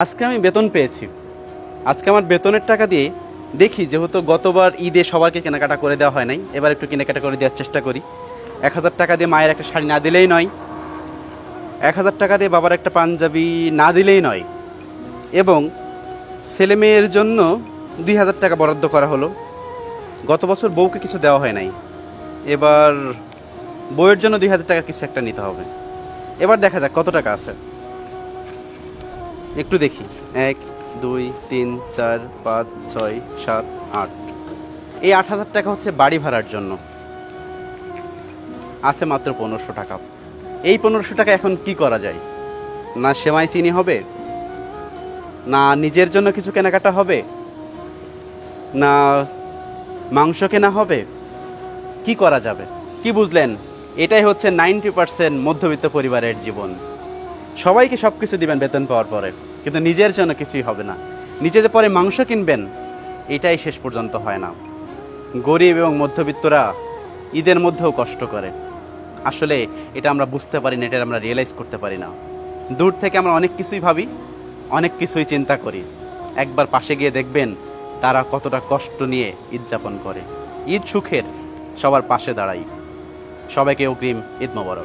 আজকে আমি বেতন পেয়েছি। আজকে আমার বেতনের টাকা দিয়ে দেখি, যেহেতু গতবার ঈদে সবারকে কেনাকাটা করে দেওয়া হয় নাই, এবার একটু কেনাকাটা করে দেওয়ার চেষ্টা করি। এক হাজার টাকা দিয়ে মায়ের একটা শাড়ি না দিলেই নয়। এক হাজার টাকা দিয়ে বাবার একটা পাঞ্জাবি না দিলেই নয়। এবং ছেলে মেয়ের জন্য দুই হাজার টাকা বরাদ্দ করা হলো। গত বছর বউকে কিছু দেওয়া হয় নাই। এবার বউয়ের জন্য দুই হাজার টাকা কিছু একটা নিতে হবে। এবার দেখা যাক কত টাকা আছে। একটু দেখি। এক, দুই, তিন, চার, পাঁচ, ছয়, সাত, আট। এই আট হাজার টাকা হচ্ছে বাড়ি ভাড়ার জন্য। আছে মাত্র পনেরোশো টাকা। এই পনেরোশো টাকা এখন কি করা যায়? না সেমাই চিনি হবে? না নিজের জন্য কিছু কেনাকাটা হবে? না মাংস কেনা হবে? কি করা যাবে? কি বুঝলেন? এটাই হচ্ছে নাইনটি পার্সেন্ট মধ্যবিত্ত পরিবারের জীবন। সবাইকে সব কিছু দিবেন বেতন পাওয়ার পরে। কিন্তু নিজের জন্য কিছুই হবে না। নিজে যে পরে মাংস কিনবেন, এটাই শেষ পর্যন্ত হয় না। গরিব এবং মধ্যবিত্তরা ঈদের মধ্যেও কষ্ট করে। আসলে এটা আমরা বুঝতে পারি না এটা আমরা রিয়েলাইজ করতে পারি না। দূর থেকে আমরা অনেক কিছুই ভাবি, অনেক কিছুই চিন্তা করি। একবার পাশে গিয়ে দেখবেন তারা কতটা কষ্ট নিয়ে ঈদ যাপন করে। ঈদ সুখের সবার পাশে দাঁড়াই। সবাইকে অগ্রিম ঈদ মোবারক।